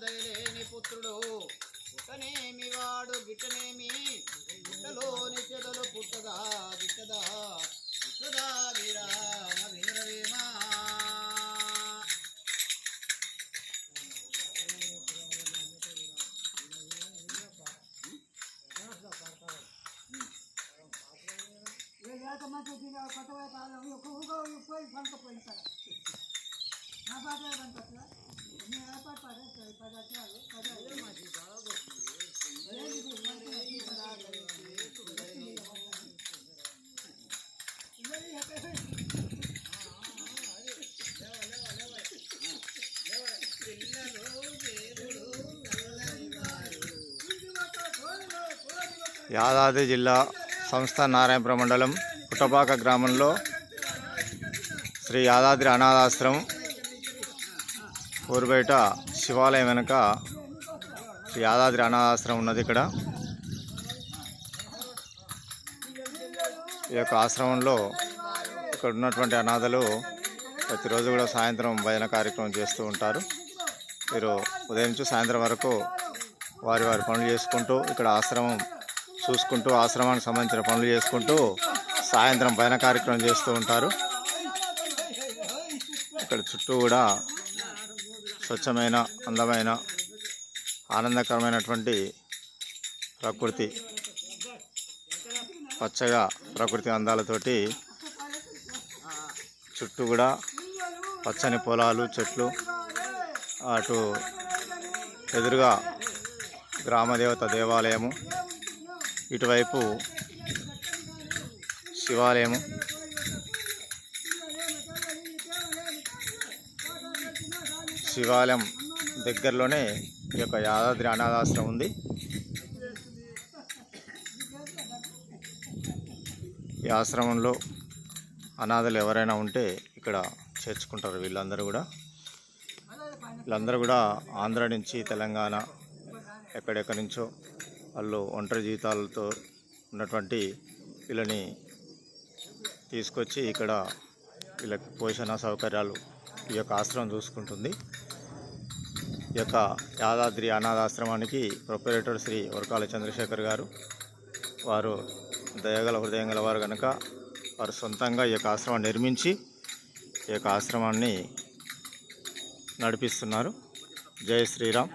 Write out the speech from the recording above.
దయలేని పుత్రుడు పుట్టనేమి వాడు గిట్టనేమి గుట్టలోని చెదలు పుట్టగా గిట్టదా పుట్టదా విరామ వినరేమా నా బాగా పంపట్లా నేను ఏ పాట పాడే యాదాద్రి జిల్లా సంస్థ నారాయణపురం మండలం పుట్టపాక గ్రామంలో శ్రీ యాదాద్రి అనాథాశ్రమం ఊరుబయట శివాలయం వెనుక శ్రీ యాదాద్రి అనాథాశ్రమం ఉన్నది ఇక్కడ. ఈ యొక్క ఆశ్రమంలో ఇక్కడ ఉన్నటువంటి అనాథలు ప్రతిరోజు కూడా సాయంత్రం భజన కార్యక్రమం చేస్తూ ఉంటారు. మీరు ఉదయం నుంచి సాయంత్రం వరకు వారి వారి పనులు చేసుకుంటూ ఇక్కడ ఆశ్రమం చూసుకుంటూ ఆశ్రమానికి సంబంధించిన పనులు చేసుకుంటూ సాయంత్రం పైన కార్యక్రమం చేస్తూ ఉంటారు. ఇక్కడ చుట్టూ కూడా స్వచ్ఛమైన అందమైన ఆనందకరమైనటువంటి ప్రకృతి పచ్చగా ప్రకృతి అందాలతోటి చుట్టూ కూడా పచ్చని పొలాలు చెట్లు అటు ఎదురుగా గ్రామదేవత దేవాలయము ఇటువైపు శివాలయము శివాలయం దగ్గరలోనే ఈ యొక్క యాదాద్రి అనాథాశ్రమం ఉంది. ఈ ఆశ్రమంలో అనాథలు ఎవరైనా ఉంటే ఇక్కడ చేర్చుకుంటారు వీళ్ళందరూ కూడా. వీళ్ళందరూ కూడా ఆంధ్ర నుంచి తెలంగాణ ఎక్కడెక్కడి నుంచో వాళ్ళు ఒంటరి జీవితాలతో ఉన్నటువంటి వీళ్ళని తీసుకొచ్చి ఇక్కడ వీళ్ళకి పోషణ సౌకర్యాలు ఈ యొక్క ఆశ్రమం చూసుకుంటుంది. ఈ యొక్క యాదాద్రి అనాథాశ్రమానికి ప్రొపరేటర్ శ్రీ వరకాల చంద్రశేఖర్ గారు వారు దయగల హృదయం గల వారు కనుక వారు సొంతంగా ఈ యొక్క ఆశ్రమాన్ని నిర్మించి ఈ యొక్క ఆశ్రమాన్ని నడిపిస్తున్నారు. జై శ్రీరామ్.